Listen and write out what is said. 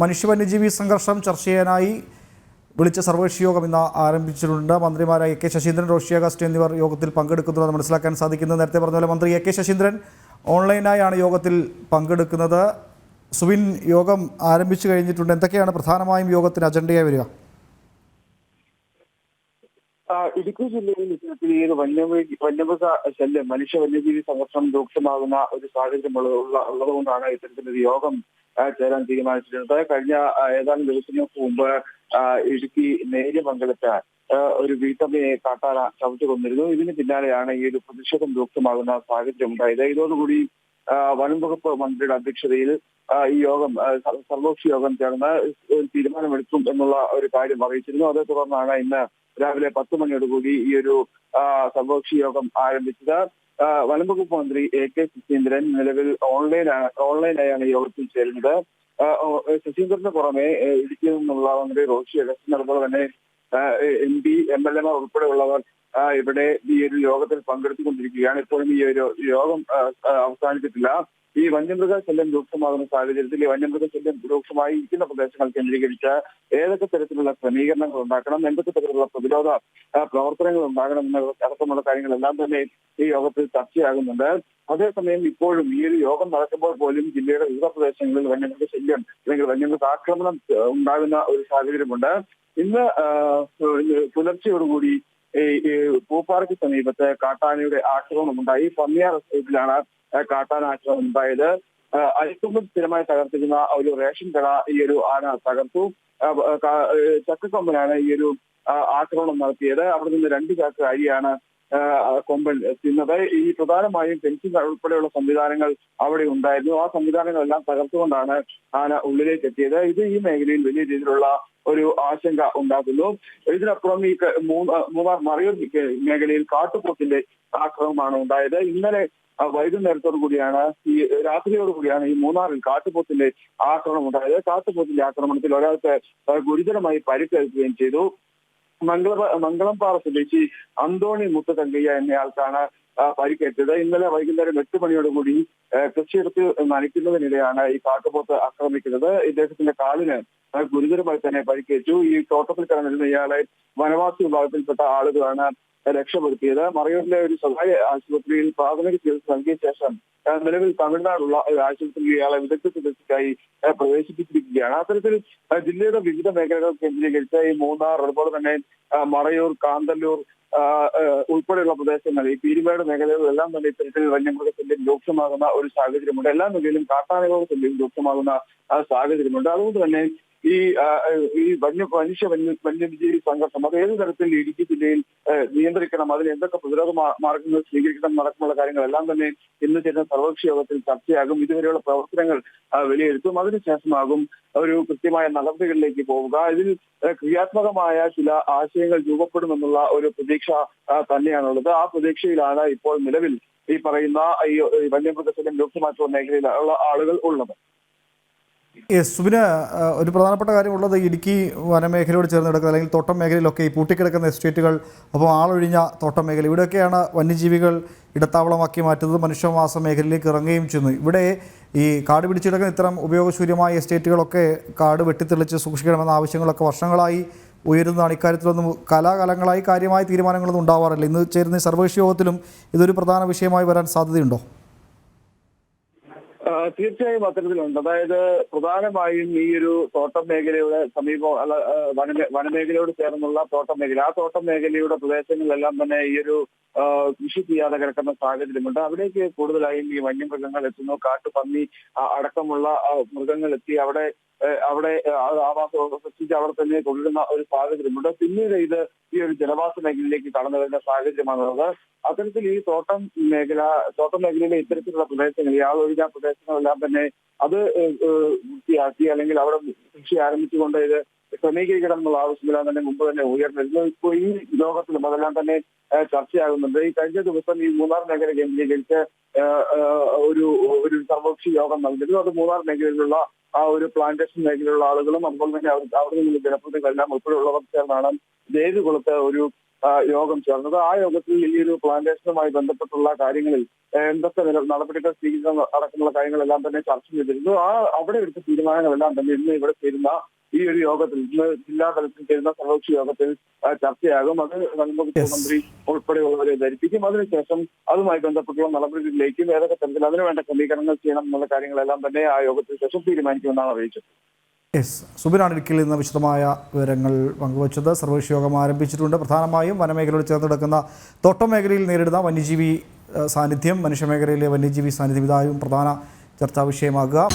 മനുഷ്യ വന്യജീവി സംഘർഷം ചർച്ച ചെയ്യാനായി വിളിച്ച സർവകക്ഷി യോഗം ഇന്ന് ആരംഭിച്ചിട്ടുണ്ട്. മന്ത്രിമാരായ എ കെ ശശീന്ദ്രൻ റോഷി അഗസ്റ്റ് എന്നിവർ യോഗത്തിൽ പങ്കെടുക്കുന്നുണ്ടെന്ന് മനസ്സിലാക്കാൻ സാധിക്കുന്നത് നേരത്തെ പറഞ്ഞ പോലെ മന്ത്രി എ കെ ശശീന്ദ്രൻ ഓൺലൈനായാണ് യോഗത്തിൽ പങ്കെടുക്കുന്നത്. സുവിൻ യോഗം ആരംഭിച്ചു കഴിഞ്ഞിട്ടുണ്ട്. എന്തൊക്കെയാണ് പ്രധാനമായും യോഗത്തിന് അജണ്ടയായി വരിക? ഇടുക്കി ജില്ലയിൽ ഇത്തരത്തിൽ ഈ വന്യമൃഗ വന്യമൃഗ ശല്യം മനുഷ്യ വന്യജീവി സംഘർഷം രൂക്ഷമാകുന്ന ഒരു സാഹചര്യം ഉള്ള ഉള്ള- ഉള്ളതുകൊണ്ടാണ് ഇത്തരത്തിലൊരു യോഗം ചേരാൻ തീരുമാനിച്ചിരുന്നത്. കഴിഞ്ഞ ഏതാനും ദിവസങ്ങൾക്ക് മുമ്പ് ഇടുക്കി നേര്യമംഗലത്ത് ഒരു വീട്ടമ്മയെ കാട്ടാന ചവിട്ടി കൊന്നിരുന്നു. ഇതിന് പിന്നാലെയാണ് ഈ ഒരു പ്രതിഷേധം രൂക്ഷമാകുന്ന സാഹചര്യം ഉണ്ടായത്. ഇതോടുകൂടി വനം വകുപ്പ് മന്ത്രിയുടെ അധ്യക്ഷതയിൽ ഈ യോഗം സർവകക്ഷി യോഗം ചേർന്ന് തീരുമാനമെടുക്കും എന്നുള്ള ഒരു കാര്യം അറിയിച്ചിരുന്നു. അതേ തുടർന്നാണ് ഇന്ന് രാവിലെ പത്ത് മണിയോടുകൂടി ഈ ഒരു സർവകക്ഷി യോഗം ആരംഭിച്ചത്. വനം വകുപ്പ് മന്ത്രി എ കെ ശശീന്ദ്രൻ നിലവിൽ ഓൺലൈനാണ് ഓൺലൈനായാണ് യോഗത്തിൽ ചേരുന്നത്. ശശീന്ദ്രന് പുറമെ ഇടുക്കിയിൽ നിന്നുള്ള മന്ത്രി റോഷി അഗസ്റ്റിൻ അതുപോലെ തന്നെ എം പി എം എൽ എമാർ ഉൾപ്പെടെയുള്ളവർ ഇവിടെ ഈ ഒരു യോഗത്തിൽ പങ്കെടുത്തുകൊണ്ടിരിക്കുകയാണ്. ഇപ്പോഴും ഈ ഒരു യോഗം അവസാനിച്ചിട്ടില്ല ഈ വന്യമൃഗ ശല്യം രൂക്ഷമാകുന്ന സാഹചര്യത്തിൽ ഈ വന്യമൃഗ ശല്യം രൂക്ഷമായി ഇരിക്കുന്ന പ്രദേശങ്ങൾ കേന്ദ്രീകരിച്ച് ഏതൊക്കെ തരത്തിലുള്ള ക്രമീകരണങ്ങൾ ഉണ്ടാക്കണം എന്തൊക്കെ തരത്തിലുള്ള പ്രതിരോധ പ്രവർത്തനങ്ങൾ ഉണ്ടാകണം എന്ന അടക്കമുള്ള കാര്യങ്ങളെല്ലാം തന്നെ ഈ യോഗത്തിൽ ചർച്ചയാകുന്നുണ്ട്. അതേസമയം ഇപ്പോഴും ഈ ഒരു യോഗം നടക്കുമ്പോൾ പോലും ജില്ലയുടെ വിവിധ പ്രദേശങ്ങളിൽ വന്യമൃഗ ശല്യം അല്ലെങ്കിൽ വന്യമൃഗ ആക്രമണം ഉണ്ടാകുന്ന ഒരു സാഹചര്യമുണ്ട്. ഇന്ന് പുലർച്ചയോടുകൂടി പൂപ്പാറയ്ക്ക് സമീപത്ത് കാട്ടാനയുടെ ആക്രമണം ഉണ്ടായി പന്നിയാർ എസ്റ്റേറ്റിലാണ് കാട്ടാന ആക്രമണം ഉണ്ടായത് ആ, സ്ഥിരമായി തകർത്തിരുന്ന ഒരു റേഷൻ കട ഈ ഒരു ആന തകർത്തു. ചക്കക്കൊമ്പനാണ് ഈ ഒരു ആക്രമണം നടത്തിയത്. അവിടെ നിന്ന് രണ്ട് ചാക്ക് അരിയാണ് ആ, ആ, കൊമ്പൻ തിന്നത്. ഈ പ്രധാനമായും പെൻഷൻ ഉൾപ്പെടെയുള്ള സംവിധാനങ്ങൾ അവിടെ ഉണ്ടായിരുന്നു. ആ സംവിധാനങ്ങളെല്ലാം തകർത്തുകൊണ്ടാണ് ആന ഉള്ളിലേക്ക് എത്തിയത്. ഇത് ഈ മേഖലയിൽ വലിയ രീതിയിലുള്ള ഒരു ആശങ്ക ഉണ്ടാക്കുന്നു. ഇതിനപ്പുറം ഈ മൂന്ന- മൂന്നാർ മറയൂർ മേഖലയിൽ കാട്ടുപോത്തിന്റെ ആക്രമമാണ് ഉണ്ടായത്. ഇന്നലെ വൈകുന്നേരത്തോടു കൂടിയാണ് ഈ രാത്രിയോടു കൂടിയാണ് ഈ മൂന്നാറിൽ കാട്ടുപോത്തിന്റെ ആക്രമണം ഉണ്ടായത്. കാട്ടുപോത്തിന്റെ ആക്രമണത്തിൽ ഒരാൾക്ക് ഗുരുതരമായി പരിക്കേൽക്കുകയും ചെയ്തു. മംഗള മംഗളംപാറ സ്വദേശി അന്തോണി മുത്തതങ്കയ്യ എന്നയാൾക്കാണ് പരിക്കേറ്റത്. ഇന്നലെ വൈകുന്നേരം എട്ട് മണിയോടുകൂടി കൃഷിയിടത്ത് നനയ്ക്കുന്നതിനിടെയാണ് ഈ കാട്ടുപോത്ത് ആക്രമിക്കുന്നത്. ഇദ്ദേഹത്തിന്റെ കാലിന് ഗുരുതരമായി തന്നെ പരിക്കേറ്റു. ഈ തോട്ടത്തിൽ കിടന്നിരുന്ന ഇയാളെ വനവാസി വിഭാഗത്തിൽപ്പെട്ട ആളുകളാണ് രക്ഷപ്പെടുത്തിയത്. മറയൂരിലെ ഒരു സ്വകാര്യ ആശുപത്രിയിൽ പ്രാഥമിക ചികിത്സ നൽകിയ ശേഷം നിലവിൽ തമിഴ്നാടുള്ള ഒരു ആശുപത്രിയിൽ ഇയാളെ വിദഗ്ധ ചികിത്സയ്ക്കായി പ്രവേശിപ്പിച്ചിരിക്കുകയാണ്. അത്തരത്തിൽ ജില്ലയുടെ വിവിധ മേഖലകൾ കേന്ദ്രീകരിച്ച് ഈ മൂന്നാർ അതുപോലെ തന്നെ മറയൂർ കാന്തല്ലൂർ ഉൾപ്പെടെയുള്ള പ്രദേശങ്ങൾ ഈ പീരുമേട് മേഖലകളിലെല്ലാം തന്നെ ഇത്തരത്തിൽ വന്യമൃഗത്തിന്റെ രൂക്ഷമാകുന്ന ഒരു സാഹചര്യമുണ്ട്. എല്ലാ നിലയിലും കാട്ടാനകളും രൂക്ഷമാകുന്ന ആ, സാഹചര്യമുണ്ട്. അതുകൊണ്ട് തന്നെ ഈ ഈ വന്യ മനുഷ്യ വന്യ വന്യജീവി സംഘർഷം അത് ഏത് തരത്തിൽ ഇടുക്കി ജില്ലയിൽ നിയന്ത്രിക്കണം? അതിൽ എന്തൊക്കെ പ്രതിരോധ മാർഗങ്ങൾ സ്വീകരിക്കണം നടക്കുമുള്ള കാര്യങ്ങളെല്ലാം തന്നെ ഇന്ന് ചേരുന്ന സർവകക്ഷി യോഗത്തിൽ ചർച്ചയാകും. ഇതുവരെയുള്ള പ്രവർത്തനങ്ങൾ വിലയിരുത്തും. അതിനുശേഷമാകും ഒരു കൃത്യമായ നടപടികളിലേക്ക് പോവുക. ഇതിൽ ക്രിയാത്മകമായ ചില ആശയങ്ങൾ രൂപപ്പെടുമെന്നുള്ള ഒരു പ്രതീക്ഷ തന്നെയാണുള്ളത്. ആ പ്രതീക്ഷയിലാണ് ഇപ്പോൾ നിലവിൽ ഈ പറയുന്ന ഈ വന്യമൃഗശല്യം രൂക്ഷമാറ്റുന്ന മേഖലയിലുള്ള ആളുകൾ ഉള്ളത്. യെസ് സുബിന് ആ, ഒരു പ്രധാനപ്പെട്ട കാര്യമുള്ളത് ഇടുക്കി വനമേഖലയോട് ചേർന്ന് കിടക്കുന്ന അല്ലെങ്കിൽ തോട്ടം മേഖലയിലൊക്കെ ഈ പൂട്ടിക്കിടക്കുന്ന എസ്റ്റേറ്റുകൾ അപ്പോൾ ആളൊഴിഞ്ഞ തോട്ടം മേഖല. ഇവിടെയൊക്കെയാണ് വന്യജീവികൾ ഇടത്താവളമാക്കി മാറ്റുന്നത്. മനുഷ്യവാസ മേഖലയിലേക്ക് ഇറങ്ങുകയും ചെയ്യുന്നു. ഇവിടെ ഈ കാട് പിടിച്ചു കിടക്കുന്ന ഇത്തരം ഉപയോഗശൂന്യമായ എസ്റ്റേറ്റുകളൊക്കെ കാട് വെട്ടിത്തെളിച്ച് സൂക്ഷിക്കണമെന്ന ആവശ്യങ്ങളൊക്കെ വർഷങ്ങളായി ഉയരുന്നതാണ്. ഇക്കാര്യത്തിലൊന്നും കലാകാലങ്ങളായി കാര്യമായ തീരുമാനങ്ങളൊന്നും ഉണ്ടാവാറില്ല. ഇന്ന് ചേരുന്ന സർവകക്ഷി യോഗത്തിലും ഇതൊരു പ്രധാന വിഷയമായി വരാൻ സാധ്യതയുണ്ടോ? തീർച്ചയായും അത്തരത്തിലുണ്ട്. അതായത് പ്രധാനമായും ഈ ഒരു തോട്ടം മേഖലയുടെ സമീപം അല്ല വനമേഖലയോട് ചേർന്നുള്ള തോട്ടം മേഖല. ആ തോട്ടം മേഖലയുടെ പ്രദേശങ്ങളിലെല്ലാം തന്നെ ഈ ഒരു കൃഷി ചെയ്യാതെ കിടക്കുന്ന സാഹചര്യമുണ്ട്. അവിടേക്ക് കൂടുതലായും ഈ വന്യമൃഗങ്ങൾ എത്തുന്നു. കാട്ടുപന്നി അടക്കമുള്ള മൃഗങ്ങൾ എത്തി അവിടെ അവിടെ ആവാസം സൃഷ്ടിച്ച് അവിടെ തന്നെ കൊള്ളുന്ന ഒരു സാഹചര്യമുണ്ട്. പിന്നീട് ഇത് ഈ ഒരു ജനവാസ മേഖലയിലേക്ക് കടന്നു വരുന്ന സാഹചര്യമാണുള്ളത്. അത്തരത്തിൽ ഈ തോട്ടം മേഖല തോട്ടം മേഖലയിലെ ഇത്തരത്തിലുള്ള പ്രദേശങ്ങൾ ഈ ആളൊഴിഞ്ഞ പ്രദേശങ്ങളെല്ലാം തന്നെ അത് വൃത്തിയാക്കി അല്ലെങ്കിൽ അവിടെ കൃഷി ആരംഭിച്ചുകൊണ്ട് ഇത് ക്രമീകരിക്കണം എന്നുള്ള ആവശ്യമെല്ലാം തന്നെ മുമ്പ് തന്നെ ഉയർന്നിരുന്നു. ഇപ്പോൾ ഈ ലോകത്തിലും അതെല്ലാം തന്നെ ചർച്ചയാകുന്നുണ്ട്. ഈ കഴിഞ്ഞ ദിവസം ഈ മൂന്നാർ മേഖല കേന്ദ്രീകരിച്ച് ഒരു ഒരു സർവകക്ഷി യോഗം നടന്നിരുന്നു അത് മൂന്നാർ മേഖലയിലുള്ള ആ ഒരു പ്ലാന്റേഷൻ മേഖലയിലുള്ള ആളുകളും അതുപോലെ തന്നെ അവർ അവിടെ നിന്നുള്ള ജനപ്രതിനിധികളെല്ലാം ഉൾപ്പെടെയുള്ളവർ ചേർന്നാണ് ദേവികുളത്ത് ഒരു യോഗം ചേർന്നത്. ആ യോഗത്തിൽ ഈ ഒരു പ്ലാന്റേഷനുമായി ബന്ധപ്പെട്ടുള്ള കാര്യങ്ങളിൽ എന്തൊക്കെ നടപടികൾ സ്വീകരിക്കുന്ന അടക്കമുള്ള കാര്യങ്ങളെല്ലാം തന്നെ ചർച്ച ചെയ്തിരുന്നു. ആ അവിടെ എടുത്ത തീരുമാനങ്ങളെല്ലാം തന്നെ ഇന്ന് ഇവിടെ ചേരുന്ന ഈ ഒരു യോഗത്തിൽ ഇന്ന് ജില്ലാ തലത്തിൽ ചേരുന്ന സർവകക്ഷി യോഗത്തിൽ ചർച്ചയാകും. അത് വനംവകുപ്പ്. മന്ത്രി ഉൾപ്പെടെയുള്ളവരെ ധരിപ്പിക്കും. അതിനുശേഷം അതുമായി ബന്ധപ്പെട്ടുള്ള നടപടികളിലേക്കും ഏതൊക്കെ തരത്തിൽ അതിനുവേണ്ട ക്രമീകരണങ്ങൾ ചെയ്യണം എന്നുള്ള കാര്യങ്ങളെല്ലാം തന്നെ ആ യോഗത്തിൽ ശേഷം തീരുമാനിക്കുമെന്നാണ് അറിയിച്ചത്. എസ് ഇടുക്കിയിൽ നിന്ന് വിശദമായ വിവരങ്ങൾ പങ്കുവച്ചത്. സർവകക്ഷി യോഗം ആരംഭിച്ചിട്ടുണ്ട്. പ്രധാനമായും വനമേഖലയോട് ചേർന്ന് കിടക്കുന്ന തോട്ടം മേഖലയിൽ നേരിടുന്ന വന്യജീവി സാന്നിധ്യം മനുഷ്യമേഖലയിലെ വന്യജീവി സാന്നിധ്യം ഇതായും പ്രധാന ചർച്ചാ വിഷയമാകുക.